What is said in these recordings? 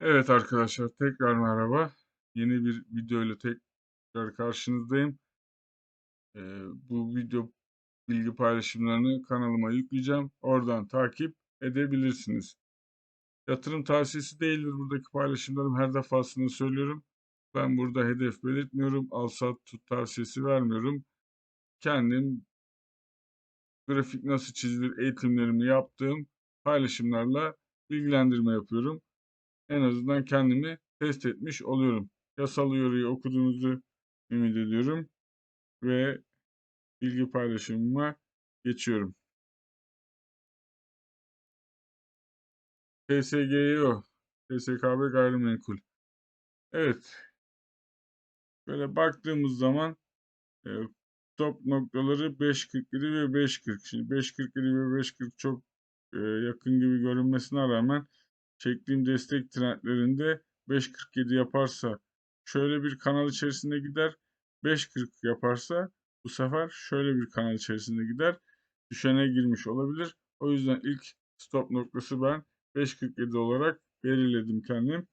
Evet arkadaşlar tekrar merhaba. Yeni bir video ile tekrar karşınızdayım. Ee, bu video bilgi paylaşımlarını kanalıma yükleyeceğim. Oradan takip edebilirsiniz. Yatırım tavsiyesi değildir buradaki paylaşımlarım. Her defasında söylüyorum. Ben burada hedef belirtmiyorum. Al sat tut tavsiyesi vermiyorum. Kendim grafik nasıl çizilir eğitimlerimi yaptığım paylaşımlarla bilgilendirme yapıyorum en azından kendimi test etmiş oluyorum. Yasal uyarıyı okuduğunuzu ümit ediyorum ve bilgi paylaşımıma geçiyorum. TSGO, TSKB gayrimenkul. Evet. Böyle baktığımız zaman e, top noktaları 5.47 ve 5.40. Şimdi 5.47 ve 5.40 çok e, yakın gibi görünmesine rağmen çektiğim destek trendlerinde 5.47 yaparsa şöyle bir kanal içerisinde gider. 5.40 yaparsa bu sefer şöyle bir kanal içerisinde gider. Düşene girmiş olabilir. O yüzden ilk stop noktası ben 5.47 olarak belirledim kendim.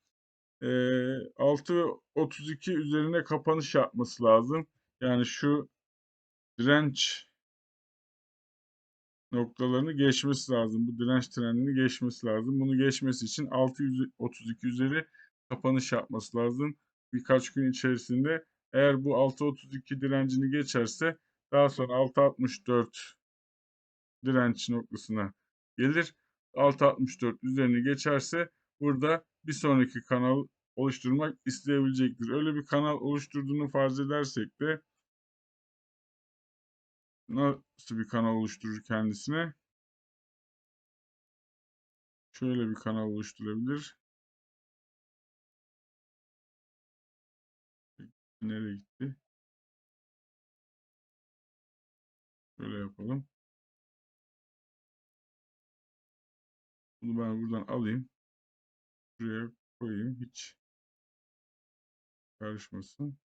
E, 6.32 üzerine kapanış yapması lazım. Yani şu direnç noktalarını geçmesi lazım. Bu direnç trendini geçmesi lazım. Bunu geçmesi için 632 üzeri kapanış yapması lazım. Birkaç gün içerisinde eğer bu 632 direncini geçerse daha sonra 664 direnç noktasına gelir. 664 üzerini geçerse burada bir sonraki kanal oluşturmak isteyebilecektir. Öyle bir kanal oluşturduğunu farz edersek de nasıl bir kanal oluşturur kendisine? Şöyle bir kanal oluşturabilir. Nereye gitti? Şöyle yapalım. Bunu ben buradan alayım. Şuraya koyayım. Hiç karışmasın.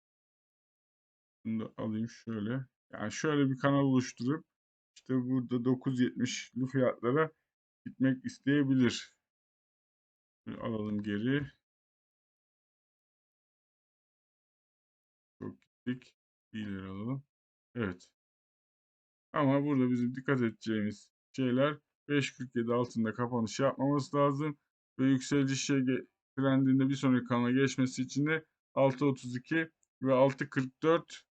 Bunu da alayım şöyle. Yani şöyle bir kanal oluşturup işte burada 9.70'li fiyatlara gitmek isteyebilir. Şöyle alalım geri. Çok gittik. İyileri alalım. Evet. Ama burada bizim dikkat edeceğimiz şeyler 5.47 altında kapanış yapmaması lazım. Ve yükselici şey trendinde bir sonraki kanala geçmesi için de 6.32 ve 6.44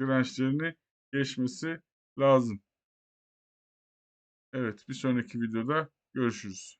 dirençlerini geçmesi lazım. Evet bir sonraki videoda görüşürüz.